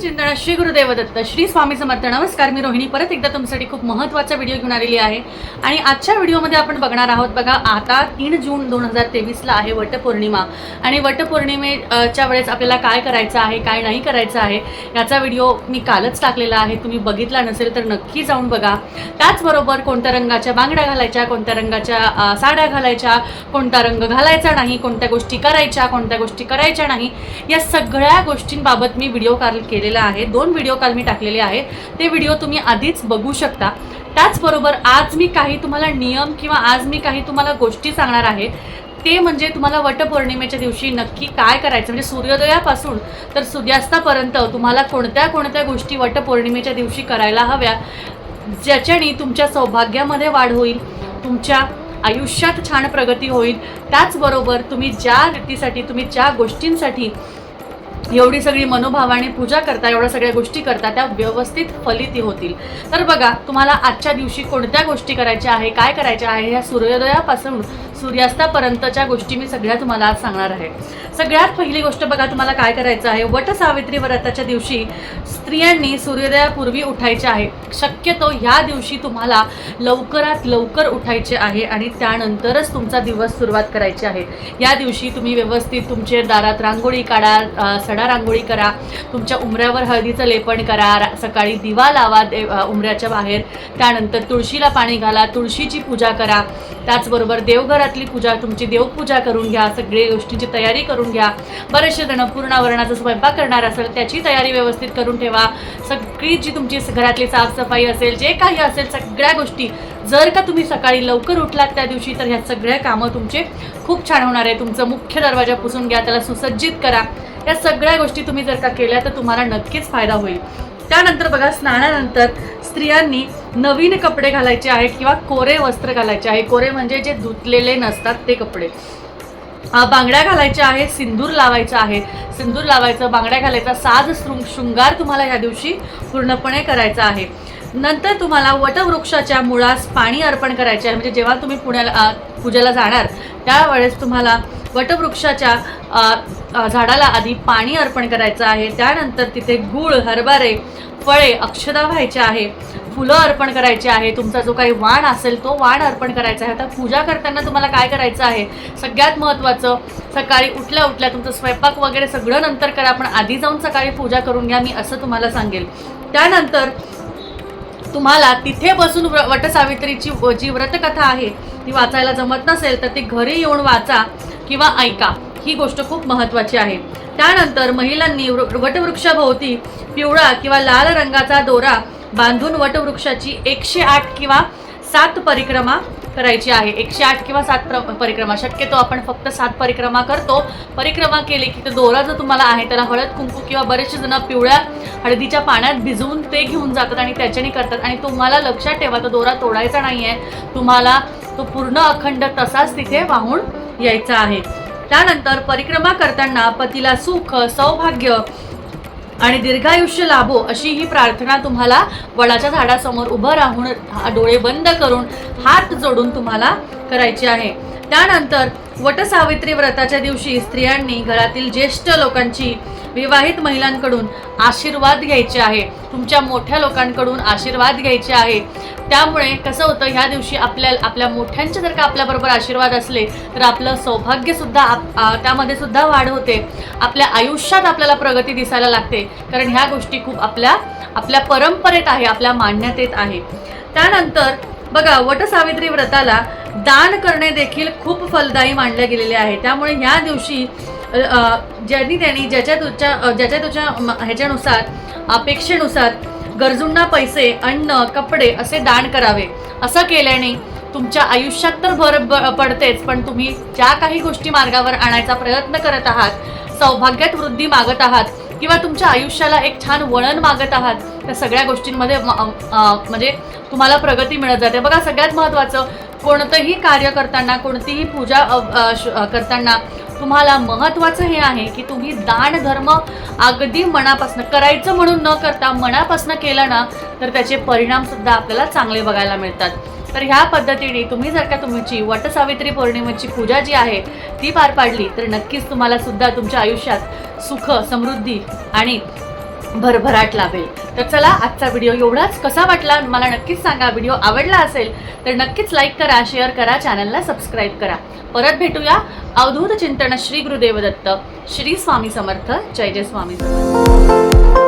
चिंतन श्री गुरुदेव दत्त श्री स्वामी समर्थ. नमस्कार मी रोहिणी. परत एकदा तुमच्यासाठी खूप महत्त्वाचा व्हिडिओ घेऊन आलेली आहे. आणि आजच्या व्हिडिओमध्ये आपण बघणार आहोत बघा आता तीन जून दोन हजार तेवीसला आहे वटपौर्णिमा. आणि वटपौर्णिमेच्या वेळेस आपल्याला काय करायचं आहे काय नाही करायचं आहे याचा व्हिडिओ मी कालच टाकलेला आहे. तुम्ही बघितला नसेल तर नक्की जाऊन बघा. त्याचबरोबर कोणत्या रंगाच्या बांगड्या घालायच्या कोणत्या रंगाच्या साड्या घालायच्या कोणता रंग घालायचा नाही कोणत्या गोष्टी करायच्या कोणत्या गोष्टी करायच्या नाही या सगळ्या गोष्टींबाबत मी व्हिडिओ काल केलेला आहे. दोन व्हिडिओ काल मी टाकलेले आहे ते व्हिडिओ तुम्ही आधीच बघू शकता. त्याचबरोबर आज मी काही तुम्हाला नियम किंवा आज मी काही तुम्हाला गोष्टी सांगणार आहे. ते म्हणजे तुम्हाला वटपौर्णिमेच्या दिवशी नक्की काय करायचं? म्हणजे सूर्योदयापासून तर सूर्यास्तापर्यंत तुम्हाला कोणत्या कोणत्या गोष्टी वटपौर्णिमेच्या दिवशी करायला हव्या? ज्याच्याने तुमच्या सौभाग्यामध्ये वाढ होईल तुमच्या आयुष्यात छान प्रगती होईल. त्याचबरोबर तुम्ही ज्या रीतीसाठी तुम्ही ज्या गोष्टींसाठी एवढी सगळी मनोभावाने पूजा करता एवढ्या सगळ्या गोष्टी करता त्या व्यवस्थित फलित होतील. तर बघा तुम्हाला आजच्या दिवशी कोणत्या गोष्टी करायच्या आहे काय करायच्या आहे ह्या सूर्योदयापासून सूर्यास्तापर्यंतच्या गोष्टी मी सगळ्या तुम्हाला आज सांगणार आहे. सगळ्यात पहिली गोष्ट बघा तुम्हाला काय करायचं आहे? वट सावित्री व्रताच्या दिवशी स्त्रियांनी सूर्योदयापूर्वी उठायचे आहे. शक्यतो ह्या दिवशी तुम्हाला लवकरात लवकर उठायचे आहे आणि त्यानंतरच तुमचा दिवस सुरुवात करायची आहे. या दिवशी तुम्ही व्यवस्थित तुमचे दारात रांगोळी काढा अ, रांगोळी करा तुमच्या उमऱ्यावर हळदीचं लेपन करा सकाळी दिवा लावा दे उमऱ्याच्या बाहेर त्यानंतर तुळशीला पाणी घाला तुळशीची पूजा करा. त्याचबरोबर देवघरातली पूजा तुमची देवपूजा करून घ्या सगळे गोष्टींची तयारी करून घ्या. बरेचसे जण पूर्णावरणाचा स्वयंपाक करणार असेल त्याची तयारी व्यवस्थित करून ठेवा. सगळी जी तुमची घरातली साफसफाई असेल जे काही असेल सगळ्या गोष्टी जर का तुम्ही सकाळी लवकर उठलात त्या दिवशी तर ह्या सगळ्या कामं तुमचे खूप छान होणार आहे. तुमचं मुख्य दरवाजा पुसून घ्या त्याला सुसज्जित करा. या सगळ्या गोष्टी तुम्ही जर का केल्या तर तुम्हाला नक्कीच फायदा होईल. त्यानंतर बघा स्नानानंतर स्त्रियांनी नवीन कपडे घालायचे आहेत किंवा कोरे वस्त्र घालायचे आहे. कोरे म्हणजे जे धुतलेले नसतात ते कपडे. बांगड्या घालायच्या आहे सिंदूर लावायचं आहे. सिंदूर लावायचं बांगड्या घालायचा साज शृंग शृंगार तुम्हाला ह्या दिवशी पूर्णपणे करायचा आहे. नंतर तुम्हाला वटवृक्षाच्या मुळास पाणी अर्पण करायचे आहे. म्हणजे जेव्हा तुम्ही पुण्याला पूजेला जाणार त्यावेळेस तुम्हाला वटवृक्षाच्या झाडाला आधी पाणी अर्पण करायचं आहे. त्यानंतर तिथे गूळ हरभरे फळे अक्षदा व्हायचे आहे. फुलं अर्पण करायची आहे. तुमचा जो काही वाण असेल तो वाण अर्पण करायचा आहे. आता पूजा करताना तुम्हाला काय करायचं आहे? सगळ्यात महत्त्वाचं सकाळी उठल्या उठल्या तुमचं स्वयंपाक वगैरे सगळं नंतर करा. पण आधी जाऊन सकाळी पूजा करून घ्या मी असं तुम्हाला सांगेल. त्यानंतर तुम्हाला तिथे बसून व्र- वटसावित्रीची व- जी व्रतकथा आहे ती वाचायला जमत नसेल तर ती घरी येऊन वाचा किंवा ऐका. ही गोष्ट खूप महत्त्वाची आहे. त्यानंतर महिलांनी वटवृक्षाभोवती पिवळा किंवा लाल रंगाचा दोरा बांधून वटवृक्षाची एकशे आठ किंवा सात परिक्रमा करायची आहे. एकशे आठ किंवा सात प्र परिक्रमा. शक्यतो आपण फक्त सात परिक्रमा करतो. परिक्रमा केली की तो दोरा जो तुम्हाला आहे त्याला हळद कुंकू किंवा बरेचसे जण पिवळ्या हळदीच्या पाण्यात भिजवून ते घेऊन जातात आणि त्याच्याने करतात. आणि तुम्हाला लक्षात ठेवा तो दोरा तोडायचा नाही आहे तुम्हाला तो पूर्ण अखंड तसाच तिथे वाहून यायचा आहे. त्यानंतर परिक्रमा करताना पतीला सुख सौभाग्य आणि दीर्घायुष्य लाभो अशी ही प्रार्थना तुम्हाला वडाच्या झाडासमोर उभं राहून हा- डोळे बंद करून हात जोडून तुम्हाला करायची आहे. त्यानंतर वटसावित्री व्रताच्या दिवशी स्त्रियांनी घरातील ज्येष्ठ लोकांची विवाहित महिलांकडून आशीर्वाद घ्यायचे आहे. तुमच्या मोठ्या लोकांकडून आशीर्वाद घ्यायचे आहे. त्यामुळे कसं होतं ह्या दिवशी आपल्या आपल्या मोठ्यांचे जर का आपल्याबरोबर आशीर्वाद असले तर आपलं सौभाग्यसुद्धा आप त्यामध्ये सुद्धा वाढ होते. आपल्या आयुष्यात आपल्याला प्रगती दिसायला लागते. कारण ह्या गोष्टी खूप आपल्या आपल्या परंपरेत आहे आपल्या मान्यतेत आहे. त्यानंतर बघा वटसावित्री व्रताला दान करणे देखील खूप फलदायी मानले गेलेले आहे. त्यामुळे ह्या दिवशी ज्यांनी त्यांनी ज्याच्या तुझ्या ज्याच्या तुझ्या ह्याच्यानुसार अपेक्षेनुसार गरजूंना पैसे अन्न कपडे असे दान करावे. असं केल्याने तुमच्या आयुष्यात तर भर ब- पडतेच पण तुम्ही ज्या काही गोष्टी मार्गावर आणायचा प्रयत्न करत आहात सौभाग्यात वृद्धी मागत आहात किंवा तुमच्या आयुष्याला एक छान वळण मागत आहात त्या सगळ्या गोष्टींमध्ये म्हणजे तुम्हाला प्रगती मिळत जाते. बघा सगळ्यात महत्त्वाचं कोणतंही कार्य करताना कोणतीही पूजा श- करताना तुम्हाला महत्त्वाचं हे आहे की तुम्ही दान धर्म अगदी मनापासून करायचं म्हणून न करता मनापासून केलं ना तर त्याचे परिणामसुद्धा आपल्याला चांगले बघायला मिळतात. तर ह्या पद्धतीने तुम्ही जर का तुमची वटसावित्री पौर्णिमेची पूजा जी आहे ती पार पाडली तर नक्कीच तुम्हाला सुद्धा तुमच्या आयुष्यात सुख समृद्धी आणि भरभराट लाभेल. तर चला आजचा व्हिडिओ एवढाच. कसा वाटला? मला नक्कीच सांगा. व्हिडिओ आवडला असेल तर नक्कीच लाईक करा शेअर करा चॅनलला सबस्क्राईब करा. परत भेटूया. अवधूत चिंतन श्री गुरुदेव दत्त श्री स्वामी समर्थ. जय जय स्वामी समर्थ.